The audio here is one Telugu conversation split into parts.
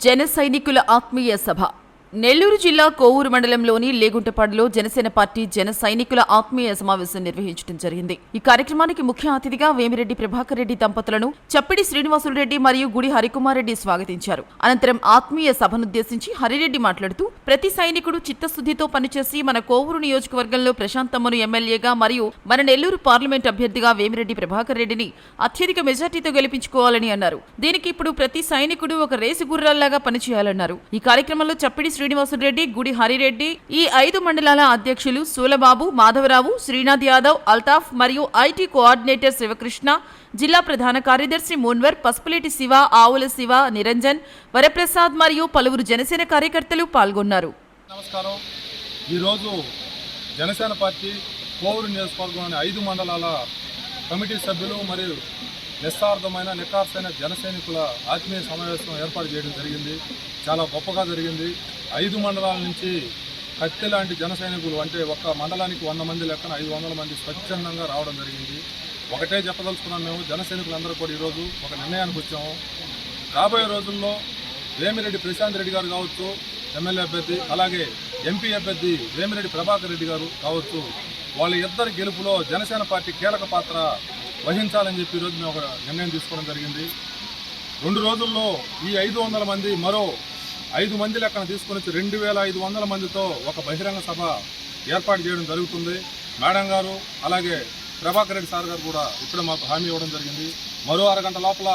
జన సైనికుల ఆత్మీయ సభ నెల్లూరు జిల్లా కోవూరు మండలంలోని లేగుంటపాడులో జనసేన పార్టీ జన సైనికుల ఆత్మీయ సమావేశం నిర్వహించడం జరిగింది. ఈ కార్యక్రమానికి ముఖ్య అతిథిగా వేమిరెడ్డి ప్రభాకర్ రెడ్డి దంపతులను చప్పిడి శ్రీనివాసులు రెడ్డి మరియు గుడి హరికుమార్ రెడ్డి స్వాగతించారు. అనంతరం ఆత్మీయ సభనుద్దేశించి హరిరెడ్డి మాట్లాడుతూ ప్రతి సైనికుడు చిత్తశుద్ధితో పనిచేసి మన కోవూరు నియోజకవర్గంలో ప్రశాంతమ్మను ఎమ్మెల్యేగా మరియు మన నెల్లూరు పార్లమెంట్ అభ్యర్థిగా వేమిరెడ్డి ప్రభాకర్ రెడ్డిని అత్యధిక మెజార్టీతో గెలిపించుకోవాలని అన్నారు. దీనికి ఇప్పుడు ప్రతి సైనికుడు ఒక రేసు గుర్రాల్లాగా పనిచేయాలన్నారు. ఈ కార్యక్రమంలో చప్పిడి శ్రీనివాసులరెడ్డి గుడి హరిరెడ్డి ఈ ఐదు మండలాల అధ్యక్షులు సూలబాబు మాధవరావు శ్రీనాథ్ యాదవ్ అల్తాఫ్ మరియు ఐటీ కోఆర్డినేటర్ శివకృష్ణ జిల్లా ప్రధాన కార్యదర్శి మున్వర్ పసుపులేటి శివ ఆవుల శివ నిరంజన్ వరప్రసాద్ మరియు పలువురు జనసేన కార్యకర్తలు పాల్గొన్నారు. నమస్కారం. ఈరోజు జనసేన పార్టీ కోవూరు నియోజకవర్గంలోని ఐదు మండలాల కమిటీ సభ్యులు మరియు నిస్సార్థమైన నిఖార్సైన జనసైనికుల ఆత్మీయ సమావేశం ఏర్పాటు చేయడం జరిగింది. చాలా గొప్పగా జరిగింది. ఐదు మండలాల నుంచి కత్తి లాంటి జన సైనికులు అంటే ఒక మండలానికి వంద మంది లెక్కన ఐదు వందల మంది స్వచ్ఛందంగా రావడం జరిగింది. ఒకటే చెప్పదలుచుకున్నాం మేము జన సైనికులందరూ కూడా ఈరోజు ఒక నిర్ణయానికి వచ్చాము. రాబోయే రోజుల్లో వేమిరెడ్డి ప్రశాంత్ రెడ్డి గారు కావచ్చు ఎమ్మెల్యే అభ్యర్థి అలాగే ఎంపీ అభ్యర్థి వేమిరెడ్డి ప్రభాకర్ రెడ్డి గారు కావచ్చు వాళ్ళ ఇద్దరి గెలుపులో జనసేన పార్టీ కీలక పాత్ర వహించాలని చెప్పి ఈరోజు మేము ఒక నిర్ణయం తీసుకోవడం జరిగింది. రెండు రోజుల్లో ఈ ఐదు వందల మంది మరో ఐదు మంది లెక్కన తీసుకొని వచ్చి రెండు వేల ఐదు వందల మందితో ఒక బహిరంగ సభ ఏర్పాటు చేయడం జరుగుతుంది. మేడం గారు అలాగే ప్రభాకర్ రెడ్డి సార్ గారు కూడా ఇప్పుడే మాకు హామీ ఇవ్వడం జరిగింది. మరో అరగంట లోపల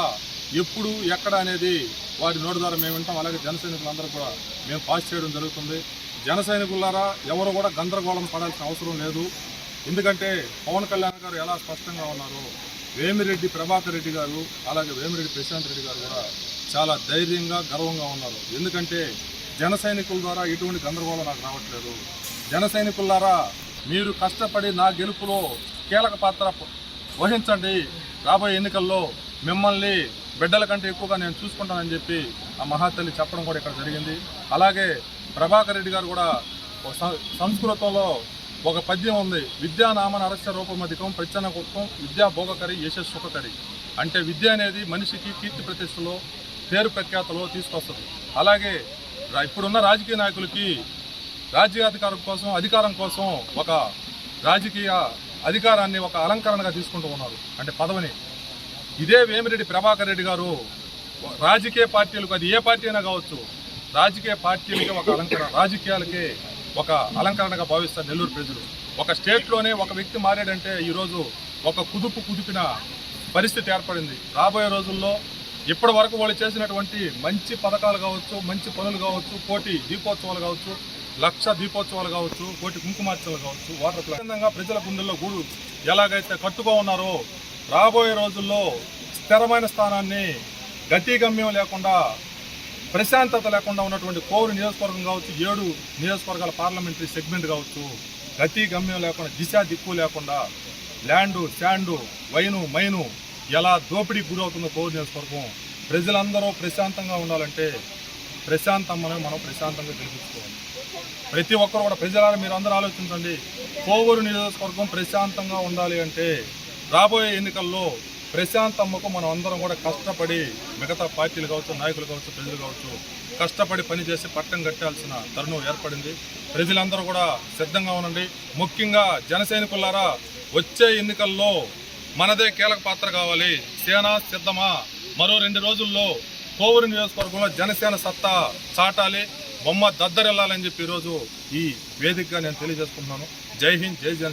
ఎప్పుడు ఎక్కడ అనేది వారి నోటి ద్వారా మేము వింటాం. అలాగే జన సైనికులందరూ కూడా మేము పాస్ చేయడం జరుగుతుంది. జన సైనికులారా ఎవరు కూడా గందరగోళం పడాల్సిన అవసరం లేదు. ఎందుకంటే పవన్ కళ్యాణ్ గారు ఎలా స్పష్టంగా ఉన్నారు? వేమిరెడ్డి ప్రభాకర్ రెడ్డి గారు అలాగే వేమిరెడ్డి ప్రశాంత్ రెడ్డి గారు కూడా చాలా ధైర్యంగా గర్వంగా ఉన్నారు. ఎందుకంటే జన సైనికుల ద్వారా ఎటువంటి గందరగోళం నాకు రావట్లేదు. జన సైనికులారా మీరు కష్టపడి నా గెలుపులో కీలక పాత్ర వహించండి. రాబోయే ఎన్నికల్లో మిమ్మల్ని బిడ్డల కంటే ఎక్కువగా నేను చూసుకుంటానని చెప్పి ఆ మహాతల్లి చెప్పడం కూడా ఇక్కడ జరిగింది. అలాగే ప్రభాకర్ రెడ్డి గారు కూడా ఒక సంస్కృతంలో ఒక పద్యం ఉంది. విద్యా నామన అరస్య రూపమధికం ప్రచన కుత్వం విద్యా భోగకరి యశస్ సుఖకరి అంటే విద్య అనేది మనిషికి కీర్తి ప్రతిష్టలో పేరు ప్రఖ్యాతలో తీసుకొస్తుంది. అలాగే ఇప్పుడున్న రాజకీయ నాయకులకి రాజ్యాధికారం కోసం అధికారం కోసం ఒక రాజకీయ అధికారాన్ని ఒక అలంకరణగా తీసుకుంటూ ఉన్నారు. అంటే పదవిని. ఇదే వేమిరెడ్డి ప్రభాకర్ రెడ్డి గారు రాజకీయ పార్టీలకు అది ఏ పార్టీ అయినా కావచ్చు రాజకీయ పార్టీలకి ఒక అలంకరణ రాజకీయాలకే ఒక అలంకరణగా భావిస్తారు నెల్లూరు ప్రజలు. ఒక స్టేట్లోనే ఒక వ్యక్తి మారాడంటే ఈరోజు ఒక కుదుపు కుదిపిన పరిస్థితి ఏర్పడింది. రాబోయే రోజుల్లో ఇప్పటి వరకు వాళ్ళు చేసినటువంటి మంచి పథకాలు కావచ్చు మంచి పనులు కావచ్చు కోటి దీపోత్సవాలు కావచ్చు లక్ష దీపోత్సవాలు కావచ్చు కోటి కుంకుమార్చలు కావచ్చు వాటర్ ప్లాంట్. ప్రజల గుండెల్లో గూడు ఎలాగైతే కట్టుకో ఉన్నారో రాబోయే రోజుల్లో స్థిరమైన స్థానాన్ని గతిగమ్యం లేకుండా ప్రశాంతత లేకుండా ఉన్నటువంటి కోరు నియోజకవర్గం కావచ్చు ఏడు నియోజకవర్గాల పార్లమెంటరీ సెగ్మెంట్ కావచ్చు గతి గమ్యం లేకుండా దిశ దిక్కు లేకుండా ల్యాండు శాండు వైను మైను ఎలా దోపిడీకి గురవుతుందో కోరు నియోజకవర్గం. ప్రజలందరూ ప్రశాంతంగా ఉండాలంటే ప్రశాంతమ్మని మనం ప్రశాంతంగా గెలిపించుకోవాలి. ప్రతి ఒక్కరు కూడా ప్రజలారా మీరు అందరూ ఆలోచించండి. కోవూరు నియోజకవర్గం ప్రశాంతంగా ఉండాలి అంటే రాబోయే ఎన్నికల్లో ప్రశాంతమ్మకు మనం అందరం కూడా కష్టపడి మిగతా పార్టీలు కావచ్చు నాయకులు కావచ్చు ప్రజలు కావచ్చు కష్టపడి పనిచేసి పట్టం కట్టాల్సిన తరుణం ఏర్పడింది. ప్రజలందరూ కూడా సిద్ధంగా ఉండండి. ముఖ్యంగా జనసైనికులారా వచ్చే ఎన్నికల్లో మనదే కీలక పాత్ర కావాలి. సేన సిద్ధమా? మరో రెండు రోజుల్లో కోవూరు నియోజకవర్గంలో జనసేన సత్తా చాటాలి. బొమ్మ దద్దరెళ్ళాలని చెప్పి ఈరోజు ఈ వేదికగా నేను తెలియజేసుకుంటున్నాను. జై హింద్ జై జనసేన.